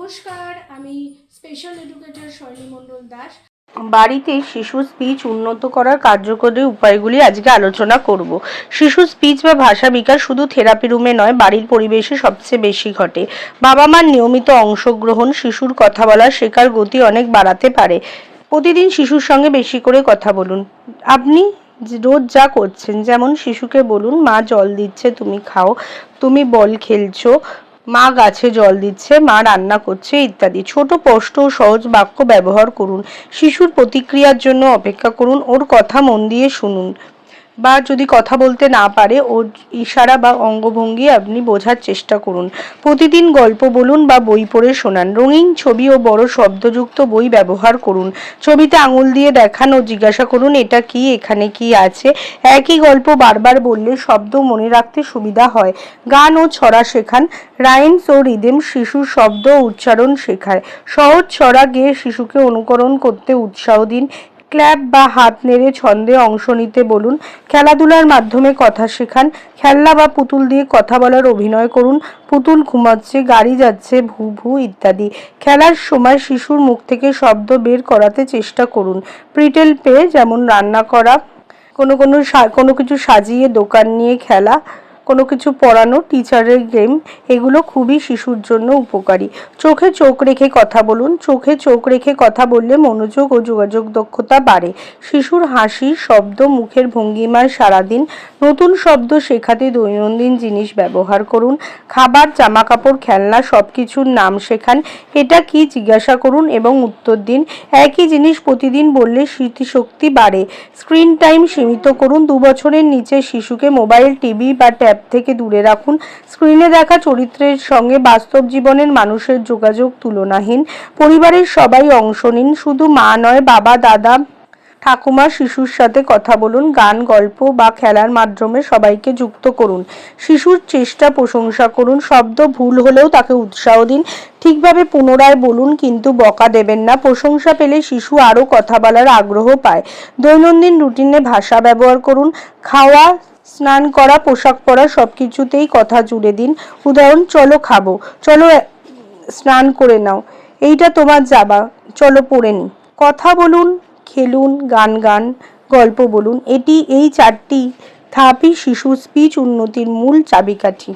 নমস্কার, আমি special educator শৈলী মণ্ডল দাস। বাড়িতে শিশু স্পিচ উন্নত করার কার্যকরী উপায়গুলি আজকে আলোচনা করব। শিশু স্পিচ বা ভাষা বিকাশ শুধু থেরাপি রুমে নয়, বাড়ির পরিবেশে সবচেয়ে বেশি ঘটে। বাবা মার নিয়মিত অংশগ্রহণ, শিশুর কথা বলা, শেখার গতি অনেক বাড়াতে পারে। প্রতিদিন শিশুর সঙ্গে বেশি করে কথা বলুন। আপনি রোজ যা করছেন, যেমন শিশুকে বলুন, মা, জল দিচ্ছে, তুমি খাও, তুমি বল খেলছো। মা গাছে জল দিচ্ছে, মা রান্না করছে ইত্যাদি। ছোট স্পষ্ট ও সহজ বাক্য ব্যবহার করুন। শিশুর প্রতিক্রিয়ার জন্য অপেক্ষা করুন, ওর কথা মন দিয়ে শুনুন। বা যদি কথা বলতে না পারে, ওর ইশারা বা অঙ্গভঙ্গি আপনি বোঝার চেষ্টা করুন। প্রতিদিন গল্প বলুন বা বই পড়ে শোনান। রঙিন ছবি ও বড় শব্দযুক্ত বই ব্যবহার করুন। ছবিতে আঙুল দিয়ে দেখান ও জিজ্ঞাসা করুন, এটা কি? এখানে কি আছে? একই গল্প বারবার বললে শব্দ মনে রাখতে সুবিধা হয়। গান ও ছড়া শেখান। রাইমস ও রিদেম শিশুর শব্দ ও উচ্চারণ শেখায়। সহজ ছড়া গেয়ে শিশুকে অনুকরণ করতে উৎসাহ দিন। ক্ল্যাপ বা হাত নেড়ে ছন্দে অংশ নিতে বলুন, খেলাধুলার মাধ্যমে কথা শেখান, খেলনা বা পুতুল দিয়ে কথা বলার অভিনয় করুন, পুতুল ঘুমাচ্ছে, গাড়ি যাচ্ছে, ভু ভু ইত্যাদি। খেলার সময় শিশুর মুখ থেকে শব্দ বের করাতে চেষ্টা করুন। প্রিটেল পেয়ে যেমন রান্না করা, কোনো কোনো কোনো কিছু সাজিয়ে দোকান নিয়ে খেলা কোনো কিছু পড়ানো টিচারের গেম এগুলো খুবই শিশুর জন্য উপকারী। চোখে চোখ রেখে কথা বলুন, চোখে চোখ রেখে কথা বললে মনোযোগ ও যোগাযোগ দক্ষতা বাড়ে। শিশুর হাসি, শব্দ, মুখের ভঙ্গিমায় সারাদিন নতুন শব্দ শেখাতে দৈনন্দিন জিনিস ব্যবহার করুন। খাবার জামা কাপড় খেলনা সব কিছুর নাম শেখান। এটা কি জিজ্ঞাসা করুন এবং উত্তর দিন। একই জিনিস প্রতিদিন বললে স্মৃতিশক্তি বাড়ে। স্ক্রিন টাইম সীমিত করুন। দু বছরের নিচে শিশুকে মোবাইল, টিভি বা ট্যাব থেকে দূরে রাখুন। স্ক্রিনে দেখা চরিত্রের সঙ্গে বাস্তব জীবনের মানুষের যোগাযোগ তুলনাহীন। পরিবারের সবাই অংশ নিন। শুধু মা নয়, বাবা, দাদা, ঠাকুমা, শিশুর সাথে কথা বলুন। গান, গল্প বা খেলার মাধ্যমে সবাইকে যুক্ত করুন। শিশুর চেষ্টা প্রশংসা করুন। শব্দ ভুল হলেও তাকে উৎসাহ দিন। ঠিকভাবে পুনরায় বলুন, কিন্তু বকা দেবেন না। প্রশংসা পেলে শিশু আরও কথা বলার আগ্রহ পায়। দৈনন্দিন রুটিনে ভাষা ব্যবহার করুন। খাওয়া স্নান করা, পোশাক পরা সব কিছুতেই কথা জুড়ে দিন। উদাহরণ, চলো খাব। চলো স্নান করে নাও। এইটা তোমার যাবা। চলো পড়ে নি। কথা বলুন, খেলুন, গান গান, গল্প বলুন। এটি এই চারটি থাপি শিশু স্পিচ উন্নতির মূল চাবিকাঠি।